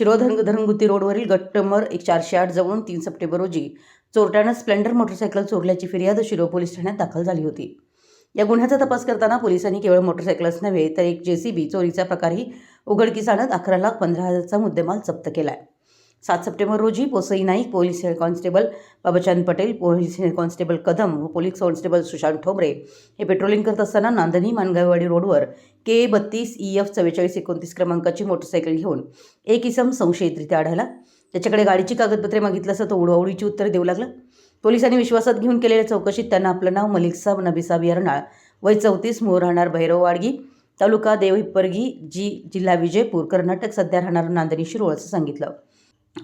शिरोधन धरंगुती रोडवरील गट नंबर एक चारशे आठ जवळून तीन सप्टेंबर रोजी चोरट्यानं स्प्लेंडर मोटरसायकल चोरल्याची फिर्याद शिरो पोलीस ठाण्यात दाखल झाली होती. या गुन्ह्याचा तपास करताना पोलिसांनी केवळ मोटरसायकलच नव्हे तर एक जेसीबी चोरीचा प्रकारही उघडकीस आणत अकरा लाख पंधरा हजारचा मुद्देमाल जप्त केला आहे सात सप्टेंबर रोजी पोसई Naik police head constable Babachand Patel police head constable Kadam व पोलीस कॉन्स्टेबल सुशांत ठोंबरे हे पेट्रोलिंग करत असताना नांदणी मानगाववाडी रोडवर के बत्तीस ई एफ चव्वेचाळीस एकोणतीस क्रमांकाची मोटरसायकल घेऊन एक इसम संशयितरित्या आढळला. त्याच्याकडे गाडीची कागदपत्रे मागितलं असं तो उडवाउडीची उत्तरे देऊ लागला. पोलिसांनी विश्वासात घेऊन केलेल्या चौकशीत त्यांना आपलं नाव मलिक साब नबीसाब यरनाळ वय चौतीस मूळ राहणार भैरववाडगी तालुका देवहिपरगी जी जिल्हा विजयपूर कर्नाटक सध्या राहणार नांदणी शिरोळ असं सांगितलं.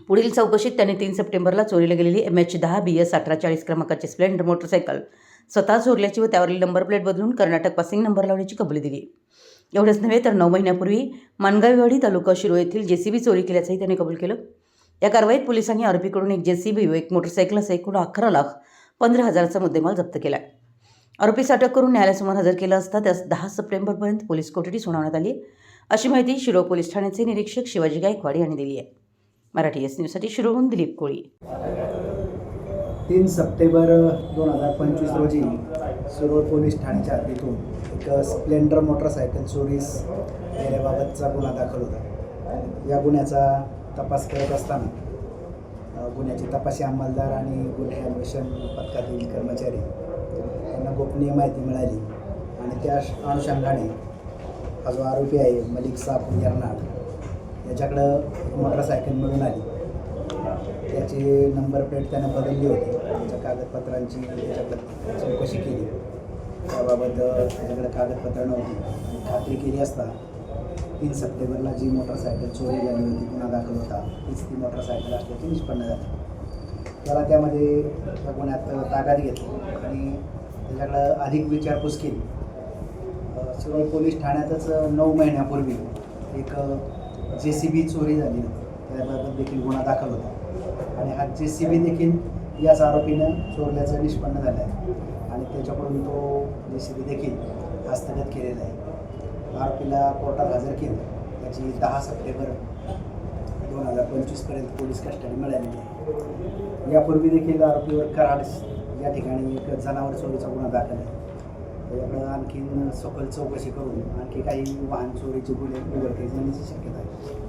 पुढील चौकशीत त्यांनी तीन सप्टेंबरला चोरीला गेलेली एम एच दहा बी एस अठरा चाळीस क्रमांकाची स्प्लेंडर मोटरसायकल स्वतः चोरल्याची व त्यावरील नंबर प्लेट बदलून कर्नाटक पासिंग नंबर लावण्याची कबुली दिली. एवढंच नव्हे तर नऊ महिन्यापूर्वी मानगावीवाडी तालुका शिरो येथील जेसीबी चोरी केल्याचंही त्यांनी कबूल केलं. या कारवाईत पोलिसांनी आरोपीकडून एक जेसीबी व एक मोटरसायकल असं एकूण अकरा लाख पंधरा हजाराचा मुद्देमाल जप्त केला. आरोपीस अटक करून न्यायालयासमोर हजर केलं असता त्यास दहा सप्टेंबरपर्यंत पोलीस कोठडी सुनावण्यात आली. अशी माहिती शिरो पोलीस ठाण्याचे निरीक्षक शिवाजी गायकवाड यांनी दिली आहे. मराठी एस न्यूजसाठी शिरोहून दिलीप कोळी. तीन सप्टेंबर दोन हजार पंचवीस रोजी सुरोळ पोलीस ठाण्याच्या हद्दीतून एक स्प्लेंडर मोटरसायकल चोरीस गेल्याबाबतचा गुन्हा दाखल होता. या गुन्ह्याचा तपास करत असताना गुन्ह्याचे तपासी अंमलदार आणि गुन्हे अन्वेषण पथकातील कर्मचारी यांना गोपनीय माहिती मिळाली आणि त्या अनुषंगाने हा जो आरोपी आहे मलिक साफ यरनाड याच्याकडं मोटरसायकल मिळून आली. त्याची नंबर प्लेट त्यानं बदलली होती. त्याच्या कागदपत्रांची त्याच्याकडं चौकशी केली. त्याबाबत त्याच्याकडे कागदपत्र नव्हती. आणि खात्री केली असता तीन सप्टेंबरला जी मोटरसायकल चोरी झाली होती गुन्हा दाखल होता तीच ती मोटरसायकल असल्याचे निष्पन्न झाली. त्याला त्यामध्ये त्या गुन्ह्यात ताब्यात घेतली आणि त्याच्याकडं अधिक विचारपूस केली. अ, पोलीस ठाण्यातच नऊ महिन्यापूर्वी एक जे सी बी चोरी झाली. त्याबाबत देखील गुन्हा दाखल होता. आणि हा जे सी बी देखील याच आरोपीनं चोरल्याचं निष्पन्न झालं आहे. आणि त्याच्याकडून तो जे सी बी देखील हस्तगत केलेला आहे. आरोपीला कोर्टात हजर केलं. त्याची दहा सप्टेंबर दोन हजार पंचवीसपर्यंत पोलीस कस्टडी मिळालेली आहे. यापूर्वी देखील आरोपीवर कराड या ठिकाणी एक जनावर चोरीचा गुन्हा दाखल आहे. त्याच्याकडं आणखीन सखोल चौकशी करून आणखी काही वाहन चोरीची गुन्हे उघडकीस येण्याची शक्यता आहे.